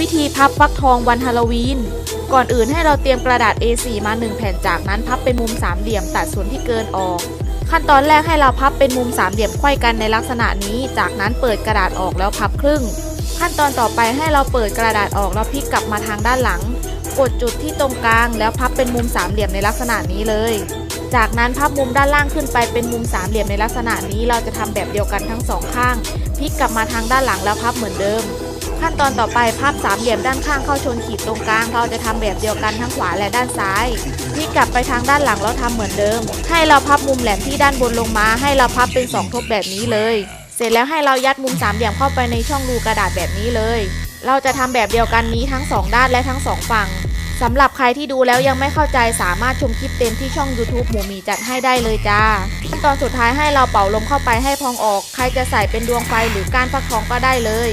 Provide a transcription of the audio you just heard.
วิธีพับฟักทองวันฮาโลวีน ก่อนอื่นให้เราเตรียมกระดาษ A4 มา 1 แผ่นจากนั้นพับเป็นมุมสามเหลี่ยมตัดส่วนที่เกินออก ขั้นตอนแรกให้เราพับเป็นมุมสามเหลี่ยมไขว้กันในลักษณะนี้ จากนั้นเปิดกระดาษออกแล้วพับครึ่ง ขั้นตอนต่อไปให้เราเปิดกระดาษออกแล้วพลิกกลับมาทางด้านหลัง กดจุดที่ตรงกลาง แล้วพับเป็นมุมสามเหลี่ยมในลักษณะนี้เลย จากนั้นพับมุมด้านล่างขึ้นไปเป็นมุมสามเหลี่ยมในลักษณะนี้ เราจะทำแบบเดียวกันทั้งสองข้างพลิกกลับมาทางด้านหลังแล้วพับเหมือนเดิม ขั้นตอนต่อไปพับสามเหลี่ยมด้านข้างเข้าชนขีดตรงกลาง เราจะทำแบบเดียวกันทั้งขวาและด้านซ้ายพลิกกลับไปทางด้านหลังแล้วทำเหมือนเดิม ให้เราพับมุมแหลมที่ด้านบนลงมา ให้เราพับเป็นสองทบแบบนี้เลย เสร็จแล้วให้เรายัดมุมสามเหลี่ยมเข้าไปในช่องรูกระดาษแบบนี้เลย เราจะทำแบบเดียวกันนี้ทั้งสองด้านและทั้งสองฝั่งสำหรับใครที่ดูแล้วยังไม่เข้าใจสามารถชมคลิปเต็มที่ช่อง YouTube หมูมีจัดให้ได้เลยจ้าขั้นตอนสุดท้ายให้เราเป่าลมเข้าไปให้พองออก ใครจะใส่เป็นดวงไฟหรือก้านฟักทองก็ได้เลย